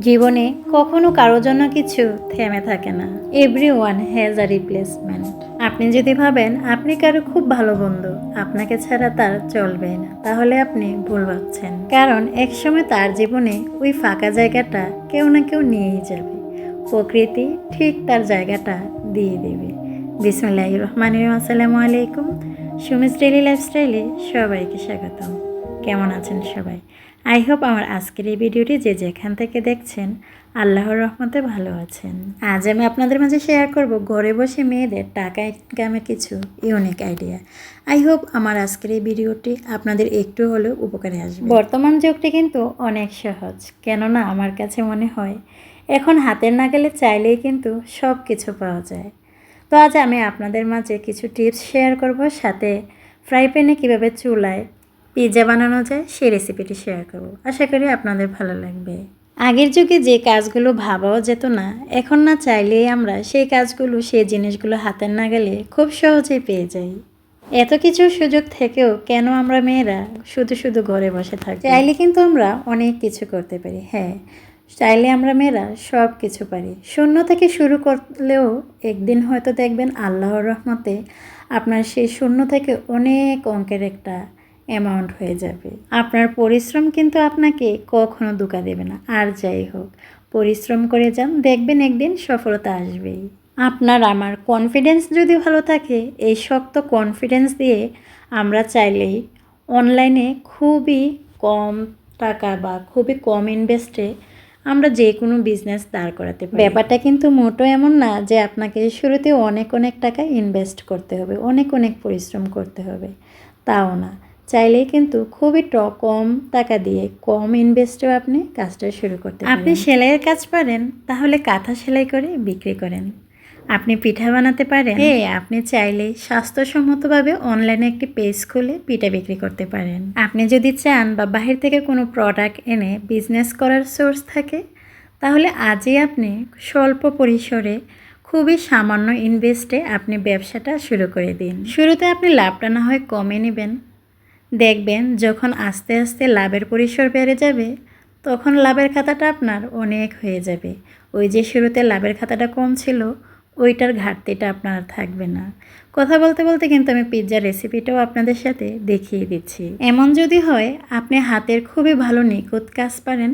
জীবনে কখনো কারোর জন্য কিছু থেমে থাকে না। Every one has a replacement আপনি যদি ভাবেন, আপনি কারও খুব ভালো বন্ধু, আপনাকে ছাড়া তার চলবে না, তাহলে আপনি ভুল ভাবছেন। কারণ একসময় তার জীবনে ওই ফাঁকা জায়গাটা কেউ না কেউ নিয়েই যাবে। প্রকৃতি ঠিক তার জায়গাটা দিয়ে দেবে। বিসমুল্লাহ রহমান আসসালামু আলাইকুম। সুমিস ডেলি লাইফস্টাইলে সবাইকে স্বাগতম। কেমন আছেন সবাই? আই হোপ আমার আজকের এই ভিডিওটি যে যেখান থেকে দেখছেন আল্লাহর রহমতে ভালো আছেন। আজ আমি আপনাদের মাঝে শেয়ার করব ঘরে বসে মেয়েদের টাকা ইনকামের কিছু ইউনিক আইডিয়া আই হোপ আমার আজকের এই ভিডিওটি আপনাদের একটু হলেও উপকারে আসবে। বর্তমান যুগটি কিন্তু অনেক সহজ, কেননা আমার কাছে মনে হয় এখন হাতের নাগালে চাইলেই কিন্তু সব কিছু পাওয়া যায়। তো আজ আমি আপনাদের মাঝে কিছু টিপস শেয়ার করব, সাথে ফ্রাই প্যানে কীভাবে চুলায় পিৎজা বানানো যায়, সেই রেসিপিটি শেয়ার করব। আশা করি আপনাদের ভালো লাগবে। আগের যুগে যে কাজগুলো ভাবাও যেত না, এখন না চাইলেই আমরা সেই কাজগুলো, সেই জিনিসগুলো হাতের নাগালে খুব সহজেই পেয়ে যাই। এত কিছু সুযোগ থেকেও কেন আমরা মেয়েরা শুধু শুধু ঘরে বসে থাকি? চাইলে কিন্তু আমরা অনেক কিছু করতে পারি হ্যাঁ। চাইলে আমরা মেয়েরা সব কিছু পারি। শূন্য থেকে শুরু করলেও একদিন হয়তো দেখবেন আল্লাহর রহমতে আপনার সেই শূন্য থেকে অনেক অঙ্কের একটা অ্যামাউন্ট হয়ে যাবে। আপনার পরিশ্রম কিন্তু আপনাকে কখনো দুকা দেবে না। আর যাই হোক, পরিশ্রম করে যান, দেখবেন একদিন সফলতা আসবেই। আপনার আমার কনফিডেন্স যদি ভালো থাকে, এই শক্ত কনফিডেন্স দিয়ে আমরা চাইলেই অনলাইনে খুবই কম টাকা বা খুবই কম ইনভেস্টে আমরা যে কোনো বিজনেস দাঁড় করাতে পারি। ব্যাপারটা কিন্তু মোটো এমন না যে আপনাকে শুরুতে অনেক অনেক টাকা ইনভেস্ট করতে হবে, অনেক অনেক পরিশ্রম করতে হবে। তাও না। চাইলেই কিন্তু খুবই ট কম টাকা দিয়ে কম ইনভেস্টেও আপনি কাজটা শুরু করতে আপনি সেলাইয়ের কাজ পারেন তাহলে কাঁথা সেলাই করে বিক্রি করেন। আপনি পিঠা বানাতে পারেন। হ্যাঁ। আপনি চাইলে স্বাস্থ্যসম্মতভাবে অনলাইনে একটি পেজ খুলে পিঠা বিক্রি করতে পারেন। আপনি যদি চান বা বাহির থেকে কোনো প্রোডাক্ট এনে বিজনেস করার সোর্স থাকে তাহলে আজই আপনি স্বল্প পরিসরে খুবই সামান্য ইনভেস্টে আপনি ব্যবসাটা শুরু করে দিন। শুরুতে আপনি লাভটা না হয় কমে নেবেন। দেখবেন যখন আস্তে আস্তে লাভের পরিসর বেড়ে যাবে, তখন লাভের খাতাটা আপনার অনেক হয়ে যাবে। ওই যে শুরুতে লাভের খাতাটা কম ছিল, ওইটার ঘাটতিটা আপনার থাকবে না। কথা বলতে বলতে কিন্তু আমি পিৎজার রেসিপিটাও আপনাদের সাথে দেখিয়ে দিচ্ছি। এমন যদি হয়, আপনি হাতের খুবই ভালো নিখুঁত কাজ পারেন,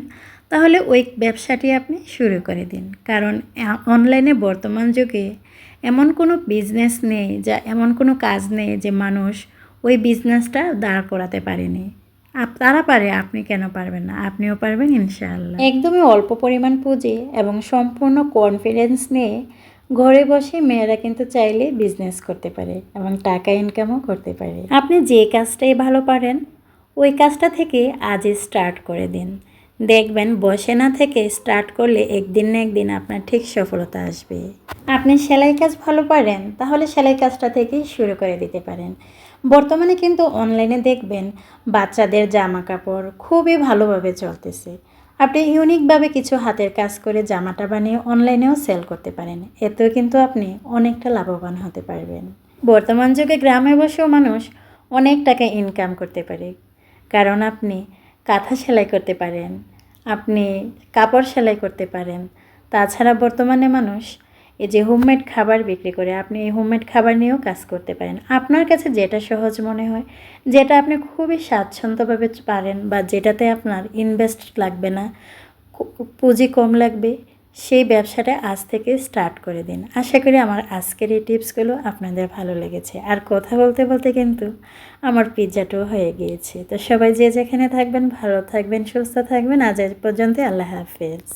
তাহলে ওই ব্যবসাটি আপনি শুরু করে দিন। কারণ অনলাইনে বর্তমান যুগে এমন কোনো বিজনেস নেই, যা এমন কোনো কাজ নেই যে মানুষ ওই বিজনেসটা দাঁড় করাতে পারেনি। আপ তারা পারে আপনি কেন পারবেন না? আপনিও পারবেন ইনশাআল্লাহ। একদমই অল্প পরিমাণ পুঁজি এবং সম্পূর্ণ কনফিডেন্স নিয়ে ঘরে বসে মেয়েরা কিন্তু চাইলে বিজনেস করতে পারে এবং টাকা ইনকামও করতে পারে। আপনি যে কাজটাই ভালো পারেন ওই কাজটা থেকে আজই স্টার্ট করে দিন। দেখবেন বসে না থেকে স্টার্ট করলে একদিন না একদিন আপনার ঠিক সফলতা আসবে। আপনি সেলাই কাজ ভালো পারেন তাহলে সেলাই কাজটা থেকেই শুরু করে দিতে পারেন। বর্তমানে কিন্তু অনলাইনে দেখবেন বাচ্চাদের জামা কাপড় খুবই ভালোভাবে চলতেছে। আপনি ইউনিকভাবে কিছু হাতের কাজ করে জামাটা বানিয়ে অনলাইনেও সেল করতে পারেন। এতেও কিন্তু আপনি অনেকটা লাভবান হতে পারবেন। বর্তমান যুগে গ্রামে বসেও মানুষ অনেক টাকা ইনকাম করতে পারে। কারণ আপনি কাঁথা সেলাই করতে পারেন, আপনি কাপড় সেলাই করতে পারেন। তাছাড়া বর্তমানে মানুষ এই যে হোমমেড খাবার বিক্রি করে আপনি এই হোমমেড খাবার নিয়েও কাজ করতে পারেন। আপনার কাছে যেটা সহজ মনে হয়, যেটা আপনি খুবই স্বাচ্ছন্দ্যভাবে পারেন বা যেটাতে আপনার ইনভেস্ট লাগবে না পুঁজি কম লাগবে, সেই ব্যবসাটা আজ থেকে স্টার্ট করে দিন। আশা করি আমার আজকের এই টিপসগুলো আপনাদের ভালো লেগেছে। আর কথা বলতে বলতে কিন্তু আমার পিৎজাটাও হয়ে গিয়েছে। তো সবাই যে যেখানে থাকবেন, ভালো থাকবেন, সুস্থ থাকবেন। আজ পর্যন্ত আল্লাহ হাফেজ।